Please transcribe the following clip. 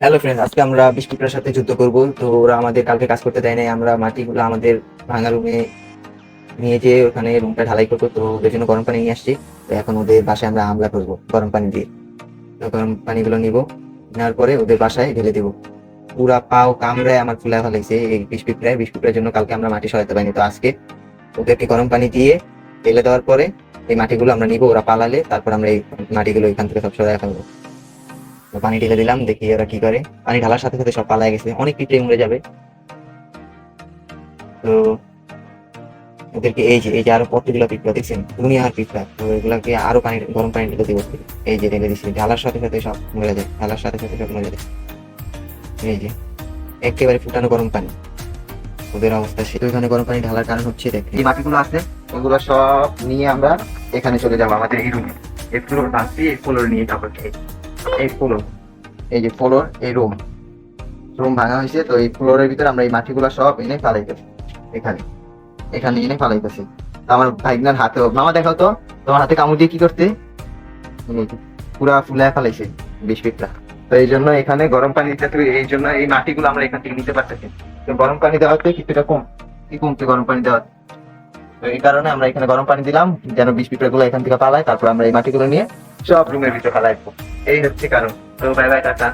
Hello friend আজকে আমরা বিস্কুটের সাথে যুদ্ধ করব। তো ওরা আমাদের কালকে কাজ করতে দেয় নাই। আমরা মাটিগুলো আমাদের ভাঙা রুমে নিয়ে যেয়ে ওখানে রুমটা ঢালাই করব। তো ওদের জন্য গরম পানি নিয়ে আসছি। তো এখন ওদের বাসায় আমরা হামলা করব, গরম পানি দিয়ে। তো গরম পানিগুলো নিব। নেওয়ার পরে ওদের বাসায় ঢেলে দেবো। পুরা পাও কামড়ায় আমার ফুলা ফেলাইছে এই বিস্কুটটায় বিস্কুটের জন্য কালকে আমরা মাটি সহায়তা পাইনি তো আজকে ওদেরকে গরম পানি দিয়ে ঢেলে দেওয়ার পরে এই মাটিগুলো আমরা নিব। ওরা পালালে তারপর আমরা এই মাটিগুলো এখান থেকে সব সরাই ফেলব। পানি ঢেলে দিলাম, দেখি ওরা কি করে। পানি ঢালার সাথে সাথে সব পালায় গেছে, অনেক পিঁপড়ে মরে যাবে। তো ওদেরকে এই যে এই যে আরও কতগুলো পিঁপড়া, দেখছেন? দুনিয়ার পিঁপড়া। তো এগুলাকে আরও পানি, গরম পানি ঢেলে দিব। এই যে ঢেলে দিচ্ছি ঢালার সাথে সাথে সব মরে যায়, ঢালার সাথে সাথে সব মরে যায়। এই যে, একেবারে ফুটানো গরম পানি। ওদের অবস্থা সে ওইখানে গরম পানি ঢালার কারণ হচ্ছে দেখ এই মাটিগুলো আছে, ওগুলো সব নিয়ে আমরা এখানে চলে যাব, আমাদের এই রুমে এই ফ্লোর বাঁচছি এই ফ্লোর নিয়ে যাব। এই ফ্লোর এই যে ফ্লোর এই রুম রুম ভাঙা হয়েছে, তো এই ফ্লোরের ভিতরে আমরা এই মাটিগুলো সব এনে ফালাইতেছি এখানে। এখানে এনে ফালাইতেছি। আমার ভাইগনার হাতে মামা, দেখাও তো, তোমার হাতে কামড় দিয়ে কি করতে? পুরা ফুলায় ফালাইছে, বিশ পিঠটা তো এই জন্য এখানে গরম পানি দিতে এই জন্য এই মাটিগুলো আমরা এখান থেকে নিতে পারতেছি। তো গরম পানি দেওয়াতে কিছুটা কম, কি কমছে গরম পানি দেওয়া তো এই কারণে আমরা এখানে গরম পানি দিলাম, যেন বিশ পিঁপড়া গুলো এখান থেকে পালায় তারপর আমরা এই মাটিগুলো নিয়ে সব রুমের ভিতরে ফালাই এই হচ্ছে কারণ। তো বাই বাই টাটা।